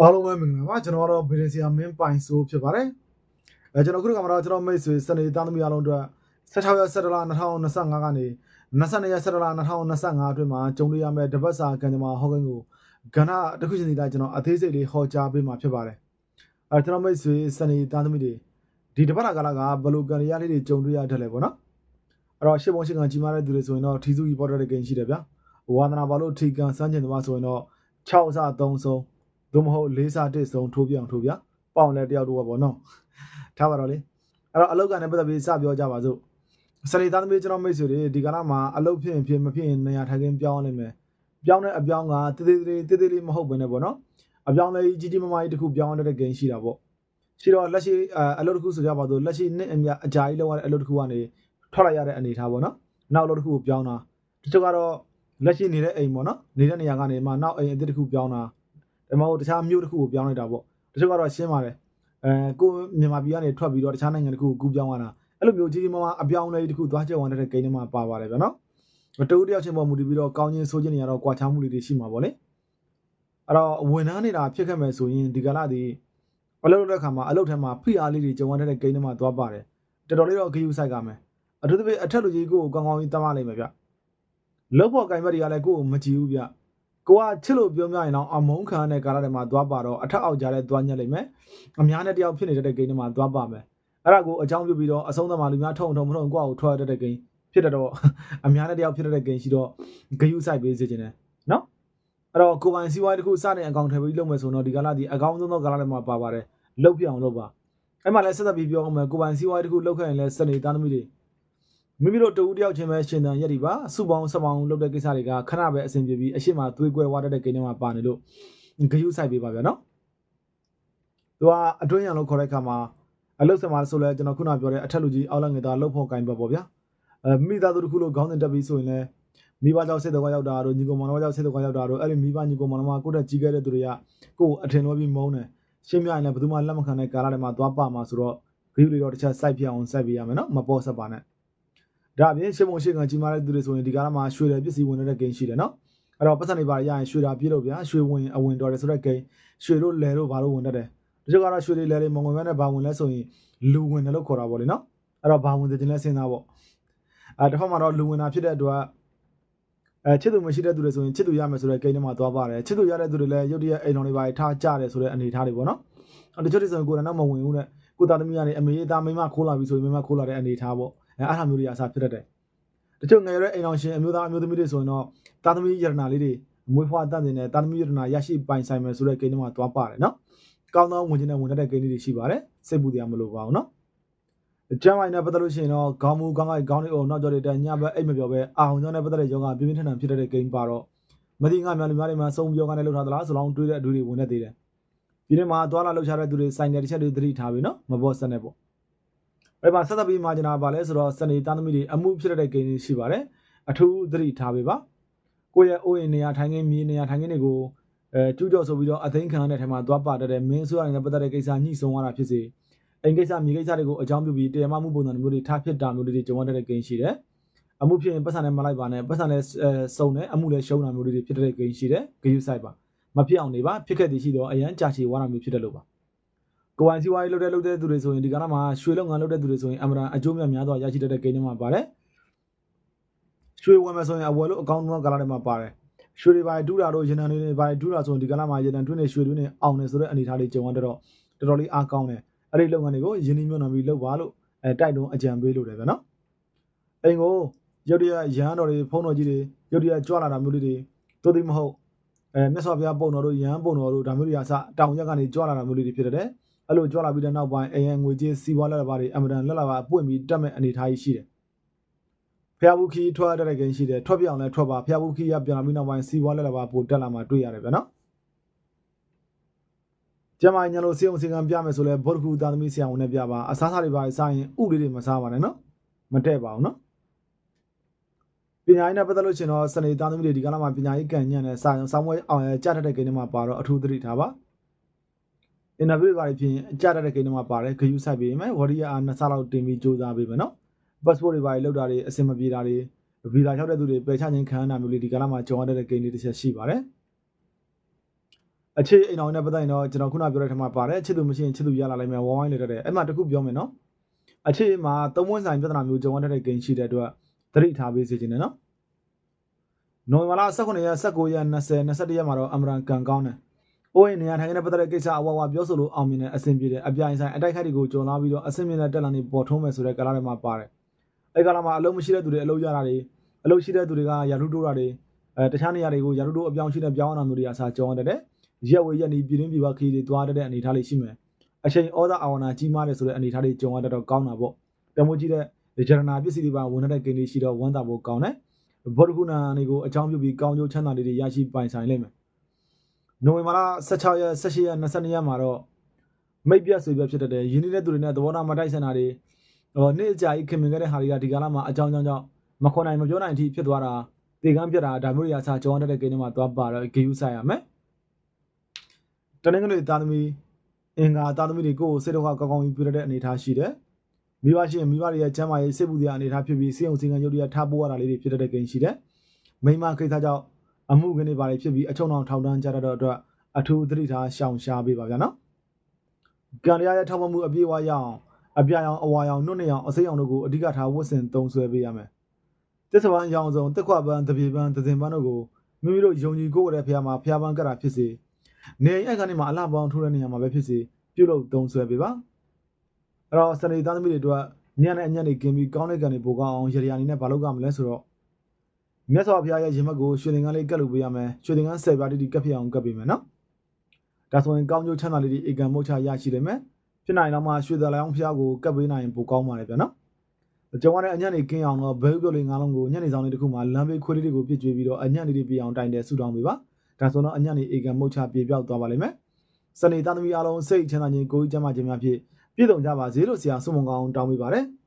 အားလုံးပဲမင်္ဂလာပါကျွန်တော်ကတော့ဗီဒီဆီယာမင်းပိုင်ဆိုးဖြစ်ပါတယ်အဲကျွန်တော်ခုဒီကမှာတော့ကျွန်တော်မိတ်ဆွေစနေသားသမီးအားလုံးအတွက်16ရက်17လ2025ကနေ22ရက်17လ2025အတွင်းမှာကျုံတွေ့ရမယ့်တပတ်စာကံကြမ္မာဟောကိန်းကိုကဏ္ဍတစ်ခုချင်းစီတိုင်းကျွန်တော်အသေးစိတ်လေးဟောကြားပေးမှာဖြစ်ပါတယ်အဲကျွန်တော်မိတ်ဆွေစနေသားသမီးတွေဒီတပတ်တာကာလကဘယ်လိုကံရလေးတွေကျုံတွေ့ရတတ်လဲပေါ့နော်အဲ့တော့ရှစ်ပုံရှစ်ကံကြီးမားတဲ့သူတွေဆိုရင်တော့ထီစုကြီးပေါ်တဲ့ကိန်းရှိတယ်ဗျာဝါသနာပါလို့ထီကံစမ်းကျင်သမားဆိုရင်တော့6အစ3ဆုံး သို့မဟုတ်၄စားတစ်ဆုံးထိုးပြအောင်ထိုးပြပေါင်လဲတယောက်တော့ပေါ့နော်ထားပါတော့လေအဲ့တော့အလောက်ကနဲ့ပတ်သက်ပြီးစပြောကြပါစို့စရိသားသမီးကျွန်တော်မိတ်ဆွေတွေဒီကနေ့မှာအလုပ်ဖြစ်ရင်ဖြစ်မဖြစ်ရင်နေရာထိုင်ခင်းပြောင်းရလိမ့်မယ်ပြောင်းတဲ့အပြောင်းကတေးသေးသေးတေးသေးလေးမဟုတ်ဘဲနဲ့ပေါ့နော်အပြောင်းလေးကြီးကြီးမားမားကြီးတစ်ခုပြောင်းရတဲ့ဂိမ်းရှိတာပေါ့ရှိတော့လက်ရှိအလုပ်တစ်ခုဆိုကြပါစို့လက်ရှိနှစ်အမြအကြာကြီးလောက်ရတဲ့အလုပ်တစ်ခုကနေထွက်လိုက်ရတဲ့အနေအထားပေါ့နော်နောက်အလုပ်တစ်ခုကိုပြောင်းတာတချို့ကတော့လက်ရှိနေတဲ့အိမ်ပေါ့နော်နေတဲ့နေရာကနေမှနောက်အိမ်အသစ်တစ်ခုပြောင်းတာ ဒါမှမဟုတ်တခြားမြို့တစ်ခုကိုပြောင်းလိုက်တာပေါ့တချို့ကတော့ရှင်းပါတယ်အဲကိုမြန်မာပြည်ကနေထွက်ပြီးတော့တခြားနိုင်ငံတစ်ခုကိုကူးပြောင်းရတာအဲ့လိုမျိုးကြီးကြီးမားမားအပြောင်းလဲတစ်ခုသွားချက်ဝင်တဲ့ဂိမ်းတွေမှာပါပါတယ်ဗျာနော်တူတယောက်ချင်းပေါ်မူတည်ပြီးတော့ကောင်းချင်းဆိုးချင်းတွေကတော့ကွာခြားမှုတွေရှိမှာပေါ့လေအဲ့တော့ဝန်ထမ်းနေတာဖြစ်ခဲ့မယ်ဆိုရင်ဒီကလာဒီအလုပ်လုပ်တဲ့ခါမှာအလုပ်ထဲမှာဖိအားလေးတွေကြုံရတဲ့ဂိမ်းတွေမှာသွားပါတယ်တော်တော်လေးတော့ဂယူဆိုင်ကမယ်အထူးသဖြင့်အထက်လူကြီးကိုကောင်းကောင်းကြီးတမလိုက်မယ်ဗျလုတ်ဖို့ကင်ဘက်တွေကလည်းကိုယ့်ကိုမကြည့်ဘူးဗျ ကိုကချစ်လို့ပြောပြရင်တော့အမုန်းခံတဲ့ကာလတွေမှာသွားပါတော့အထက်အောက်ကြားတဲ့သွားညက်လိုက်မယ်အများနဲ့တယောက်ဖြစ်နေတဲ့ဂိမ်းတွေမှာသွားပါမယ်အဲ့ဒါကိုအကြောင်းပြုပြီးတော့အဆုံးသမားလူများထုံထုံမထုံကိုယ့်ကိုထွက်ရတဲ့ဂိမ်းဖြစ်တော့အများနဲ့တယောက်ဖြစ်တဲ့ဂိမ်းရှိတော့ဂယူဆိုင်ပေးစေချင်တယ်နော်အဲ့တော့ကိုပိုင်စီးပွားရေးတစ်ခုစတဲ့အကောင့်ထဲပြီးလုပ်မယ်ဆိုတော့ဒီကလာဒီအကောင့်သုံးသောကာလတွေမှာပါပါတယ်လုတ်ပြအောင်လုပ်ပါအဲ့မှာလည်းဆက်သက်ပြီးပြောအောင်မယ်ကိုပိုင်စီးပွားရေးတစ်ခုလုပ်ခဲ့ရင်လည်းစနေသားသမီးတွေ မိမိတို့တူတယောက်ချင်းပဲရှင်သန်ရက်ဒီပါစုပေါင်းစပေါင်းလုပ်တဲ့ကိစ္စတွေကခဏပဲအဆင်ပြေပြီးအရှိမသွေးကွဲဝါတဲ့ကိန်းတွေမှာပါနေလို့ဂယူဆိုင်ပေးပါဗျာနော်သူကအတွင်းရံလို့ခေါ်တဲ့အခါမှာအလုတ်ဆမှာဆိုလဲကျွန်တော်ခုနပြောတဲ့အထက်လူကြီးအောက်လက်ငယ်သားလှုပ်ဖို့ကင်ပဲပေါ့ဗျာအဲမိသားစုတစ်ခုလို့ခေါင်းစဉ်တက်ပြီးဆိုရင်လည်းမိဘကြောင့်စိတ်တော်ရောက်တာတို့ညီကောင်မောင်တော်ကြောင့်စိတ်တော်ရောက်တာတို့အဲ့ဒီမိဘညီကောင်မောင်တော်ကကိုယ့်တက်ကြီးခဲ့တဲ့သူတွေကကိုယ်အထင်လို့ပြီးမုန်းတယ်ရှင်းပြရင်လည်းဘယ်သူမှလက်မခံတဲ့ကာလတွေမှာသွားပါမှာဆိုတော့ဂယူတွေတော့တစ်ချက်စိုက်ပြအောင်စိုက်ပြရမယ်နော်မပေါ်ဆက်ပါနဲ့ ဒါအပြင်ရှင်းမုံရှင်းကကြီးမားတဲ့သူတွေဆိုရင်ဒီကာလမှာရွှေတယ်ပစ္စည်းဝင်တဲ့ဂိမ်းရှိတယ်နော်အဲ့တော့ပတ်စံတွေပါရရင်ရွှေတာပြေးလို့ဗျာရွှေဝင်အဝင်တော်တယ်ဆိုတဲ့ဂိမ်းရွှေတို့လဲတို့ဘာလို့ဝင်တတ်တယ်တချို့ကတော့ရွှေတွေလဲတွေမုံဝင်မဲ့နဲ့ဘာဝင်လဲဆိုရင်လူဝင်တယ်လို့ခေါ်တာပေါ့လေနော်အဲ့တော့ဘာဝင်တဲ့ချင်းလဲစဉ်းစားပေါ့အဲတစ်ဖက်မှာတော့လူဝင်တာဖြစ်တဲ့အတွက်အဲချစ်သူမရှိတဲ့သူတွေဆိုရင်ချစ်သူရမယ်ဆိုတဲ့ဂိမ်းထဲမှာသွားပါတယ်ချစ်သူရတဲ့သူတွေလည်းရုတ်တရက်အိမ်တော်တွေပါထားကြတယ်ဆိုတဲ့အနေအထားတွေပေါ့နော်တချို့တွေဆိုရင်ကိုယ်တိုင်တော့မဝင်ဘူးတဲ့ကိုသားသမီးကနေအမေသားမိမခိုးလာပြီဆိုရင်မိမခိုးလာတဲ့အနေအထားပေါ့ အဲအားထားမျိုးတွေအစားဖြစ်တတ်တယ်တချို့ငယ်ရွယ်အိမ်တော်ရှင်အမျိုးသားအမျိုးသမီးတွေဆိုရင်တော့သားသမီးယရနာလေးတွေမွေးဖွားတတ်နေတဲ့သားသမီးယရနာရရှိပိုင်ဆိုင်မယ်ဆိုတဲ့ဂိမ်းထဲမှာသွားပါတယ်နော်ကောင်းသောဝင်ခြင်းနဲ့ဝင်တတ်တဲ့ဂိမ်းလေးတွေရှိပါတယ်စိတ်ပူတရားမလိုပါဘူးနော်ကျမ်းမိုင်နဲ့ပတ်သက်လို့ရှိရင်တော့ခေါင်းမူခေါင်းကိုက်ခေါင်းလေးအောင်နောက်ကျော်တွေတက်ညဘက်အိတ်မပြောပဲအာအောင်ကျောင်းနဲ့ပတ်သက်တဲ့ယောဂပြင်းပြင်းထန်ထန်ဖြစ်တဲ့ဂိမ်းပါတော့မတိငါများလူများတွေမှာစုံပြောကနေလောက်ထားသလားဆိုတော့တွေးတဲ့အတွေ့တွေဝင်နေသေးတယ်ဒီနေ့မှာသွားလာလှုပ်ရှားတဲ့သူတွေစိုင်းတဲ့တစ်ချက်တွေသတိထားပြီနော်မပေါ်စက်နဲ့ပေါ့ အဲ့မှာဆက်သက်ပြီးမာဂျနာပါလဲဆိုတော့စနေသားသမီးတွေအမှုဖြစ်တဲ့ဂိမ်းတွေရှိပါတယ်အထူးသတိထားပေးပါကိုယ့်ရဲ့အိုးအိမ်နေရာထိုင်ခင်းမြေနေရာထိုင်ခင်းတွေကိုအဲကျူးကျော်ဆိုပြီးတော့အသိခံရတဲ့ထဲမှာသွားပါတတ်တဲ့မင်းဆိုရတဲ့ပတ်သက်တဲ့ကိစ္စညှိဆုံးရတာဖြစ်စေအိမ်ကိစ္စမြေကိစ္စတွေကိုအကြောင်းပြုပြီးတရားမမှုပုံစံမျိုးတွေထားဖြစ်တာမျိုးတွေကြုံရတဲ့ဂိမ်းရှိတယ်အမှုဖြစ်ရင်ပတ်စံနဲ့မလိုက်ပါနဲ့ပတ်စံနဲ့စုံတယ်အမှုလည်းရှုံးတာမျိုးတွေဖြစ်တဲ့ဂိမ်းရှိတယ်ဂယူဆိုင်ပါမဖြစ်အောင်နေပါဖြစ်ခဲ့တည်ရှိတော့အရန်ကြာချီဝါတာမျိုးဖြစ်တဲ့လို့ပါ ကိုယ်ပိုင်စီဝါရေးလုပ်တဲ့လုပ်တဲ့သူတွေဆိုရင်ဒီကနေ့မှာရွှေလုပ်ငန်းလုပ်တဲ့သူတွေဆိုရင်အမှန်အကျိုးများများတော့ရရှိတတ်တဲ့ဂိမ်းတွေမှာပါတယ်ရွှေဝင်မယ်ဆိုရင်အဝယ်လို့အကောင့်တော့ကာလတွေမှာပါတယ်ရွှေတွေပါတူးတာတို့ရင်နံတွေပါတူးတာဆိုရင်ဒီကနေ့မှာရင်နံတွင်းနေရွှေတွင်းနေအောင်နေဆိုတဲ့အနေအထားလေးကြုံရတော့တော်တော်လေးအားကောင်းတယ်အဲ့ဒီလုပ်ငန်းတွေကိုယင်းနှိမ့်မြုံနှံပြီးလုပ်ပါလို့အဲတိုက်တွန်းအကြံပေးလို့တယ်ဗျနော်အိမ်ကိုရုတ်တရက်ရဟန်းတော်တွေဖုန်းတော်ကြီးတွေရုတ်တရက်ကြွလာတာမျိုးလေးတွေသို့သိမဟုတ်အဲမြတ်စွာဘုရားပုံတော်တို့ရဟန်းပုံတော်တို့ဒါမျိုးတွေအစတောင်ရက်ကနေကြွလာတာမျိုးလေးတွေဖြစ်တဲ့ အဲ့လိုကြွလာပြီးတဲ့နောက်ပိုင်းအိမ်ရငွေကြေးစီးပွားလက်လာပါတွေအမတန်လက်လာပါပွင့်ပြီးတက်မဲ့အနေအထားကြီးရှိတယ်ဖျားဘူးခီထွက်ရတဲ့ကိန်းရှိတယ်ထွက်ပြအောင်လဲထွက်ပါဖျားဘူးခီကပြန်လာပြီးနောက်ပိုင်းစီးပွားလက်လာပါပိုတက်လာမှတွေ့ရတယ်ဗျနော်ကျမညာလို့စေအောင်စေကံပြမယ်ဆိုလဲဘောဓခုသာသမီဆရာဝန်နဲ့ပြပါအစားစားတွေပါစားရင်ဥလေးတွေမစားပါနဲ့နော်မတဲ့ပါဘူးနော်ပညာရေးနဲ့ပတ်သက်လို့ရှင်တော့စနေသားသမီးတွေဒီကနေ့မှာပညာရေးကံညံ့တဲ့စာရုံစာမွေးအောင်ကြားတတ်တဲ့ကိန်းတွေမှာပါတော့အထူးသတိထားပါ အင်တာဗျူးတွေပါဖြင့်ကြားတတ်တဲ့ကိန်းတွေမှာပါတယ်ဂယူးဆိုင်ပေးမယ်ဝရီယာအားနှစ်ဆလောက်တင်ပြီးစူးစမ်းပေးမယ်နော် passport တွေပါလောက်တာတွေအဆင်မပြေတာတွေဗီဇာလျှောက်တဲ့သူတွေပယ်ချခြင်းခံရတာမျိုးလေးဒီကနေ့မှာကြုံရတဲ့ကိန်းလေးတစ်ချက်ရှိပါတယ်အခြေအိမ်အောင်နဲ့ပတ်သက်ရင်တော့ကျွန်တော်ခုနပြောတဲ့ထက်မှာပါတယ်ချစ်သူမရှိရင်ချစ်သူရလာလိုက်မယ်ဝိုင်းဝိုင်းလေတတ်တယ်အဲ့မှာတစ်ခုပြောမယ်နော်အခြေမှာသုံးဝန်းဆိုင်ပြဿနာမျိုးကြုံရတဲ့ဂိမ်းရှိတဲ့အတွက်သတိထားပေးစေချင်တယ်နော်နိုဝင်ဘာလ18ရက်19ရက်20 21ရက်မှာတော့အမရန်ကန်ကောင်းတယ်။ အိုးရင်နေရာထိုင်နေတဲ့ပတ်သက်တဲ့ကိစ္စအဝဝပြောဆိုလို့အောင်မြင်တဲ့အဆင်ပြေတယ်အပြိုင်ဆိုင်အတိုက်ခိုက်တွေကိုကြုံလာပြီးတော့အဆင်ပြေတဲ့တက်လာနေပေါ်ထုံးမယ်ဆိုတဲ့ကာလတွေမှာပါတယ်။အဲ့ကာလမှာအလုံးမရှိတဲ့သူတွေအလုံးရတာတွေအလုံးရှိတဲ့သူတွေကယာထုတိုးတာတွေအဲတခြားနေရာတွေကိုယာထုတိုးအပြောင်းရှိတဲ့ပြောင်းအောင်မျိုးတွေအစားကြုံရတယ်။ရက်ဝေရက်နေပြည်တွင်းပြည်ပခီးတွေသွားတဲ့အနေအထားလေးရှိမယ်။အချိန်ဩဇာအာဝနာကြီးမားတယ်ဆိုတဲ့အနေအထားလေးကြုံရတော့ကောင်းတာပေါ့။တမိုးကြီးတဲ့ဒီဂျရနာပစ္စည်းတွေပါဝင်တဲ့ဂိမ်းလေးရှိတော့ဝမ်းသာဖို့ကောင်းတယ်။ဘောဓကုနာနေကိုအကြောင်းပြုပြီးကောင်းကျိုးချမ်းသာလေးတွေရရှိပိုင်ဆိုင်လိမ့်မယ်။ နိုဝင်ဘာလ16ရက်18ရက်22ရက်မှာတော့မိတ်ပြတ်ဆွေပြတ်ဖြစ်တတ်တယ်။ယင်းနေတဲ့သူတွေနဲ့သဘောထားမတိုက်ဆိုင်တာတွေဟောနေ့အကြာကြီးခင်မင်ခဲ့တဲ့ဟာတွေကဒီကာလမှာအကြောင်းကြောင့်ကြောင့်မခွန်နိုင်မပြောနိုင်အထိဖြစ်သွားတာတေကန်းပြတ်တာဒါမျိုးတွေအစားကြောင်းတတ်တဲ့ဂိမ်းတွေမှာသွားပါတော့ဂေယူဆိုင်ရမယ်။တနင်္ဂနွေသားသမီးအင်္ဂါသားသမီးတွေကိုစိတ်တော့ကောင်းကောင်းကြီးပြရတဲ့အနေအထားရှိတယ်။မိဘရှိရင်မိဘတွေရဲ့ကျမ်းမာရေးစိတ်ပူတဲ့အနေအထားဖြစ်ပြီးစိတ်အောင်စိတ်ကံရုပ်တွေထားပိုးရတာလေးတွေဖြစ်တဲ့ဂိမ်းရှိတယ်။မိမကိစ္စကြောင့် အမှုကနေပါလေဖြစ်ပြီးအချုံအောင်ထောင်တန်းကြတဲ့အတွက်အထူးသတိထားရှောင်ရှားပေးပါဗျာနော်။ကံတရားရဲ့ထောက်ပံ့မှုအပြည့်အဝရအောင်အပြာရောင်အဝါရောင်နှုတ်နေအောင်အစိမ်းအောင်တို့ကိုအဓိကထားဝတ်ဆင်သုံးဆွဲပေးရမယ်။တစ္ဆပန်းရောင်စုံတက်ခွပန်းတပြေပန်းတစင်ပန်းတို့ကိုမိမိတို့ယုံကြည်ကိုယ်ရတဲ့ဖះမှာဖះပန်းကတာဖြစ်စေနေအိမ်အခန်းထဲမှာအလှပေါင်းထိုးတဲ့နေရာမှာပဲဖြစ်စေပြုလုပ်သုံးဆွဲပေးပါ။အဲ့တော့စနေသားသမီးတွေအတွက်ညနေအညနေกินပြီးကောင်းတဲ့ကံတွေပိုကောင်းအောင်ရရအနေနဲ့မလုပ်ရမလဲဆိုတော့ မြတ်စွာဘုရားရဲ့ရင်မက်ကိုရွှေသင်္ကန်းလေးကတ်လုပ်ပေးရမယ်။ရွှေသင်္ကန်းဆယ်ပါးတိတိကတ်ဖြစ်အောင်ကတ်ပေးမယ်နော်။ဒါဆိုရင်ကောင်းကျိုးချမ်းသာလေးတွေအေကံမုတ်ချရရှိတယ်မယ်။ဖြစ်နိုင်တော့မှရွှေသလောင်ဖျားကိုကတ်ပေးနိုင်ရင်ပိုကောင်းပါလေဗျာနော်။ကျွန်တော်လည်းအညံ့နေကင်းအောင်တော့ဘဲဥပြုတ်လေးငါးလုံးကိုညံ့နေဆောင်လေးတစ်ခုမှလမ်းဘေးခွေးလေးတွေကိုပြစ်ကြွေးပြီးတော့အညံ့လေးတွေပြအောင်တိုင်တယ်ဆူတောင်းပေးပါ။ဒါဆိုတော့အညံ့နေအေကံမုတ်ချပြေပြောက်သွားပါလိမ့်မယ်။စနေသားသမီးအားလုံးစိတ်ချမ်းသာခြင်းကိုယ်ကြီးကျမ်းမာခြင်းများဖြင့်ပြည့်စုံကြပါစေလို့ဆရာဆုမွန်ကောင်းတောင်းပေးပါတယ်။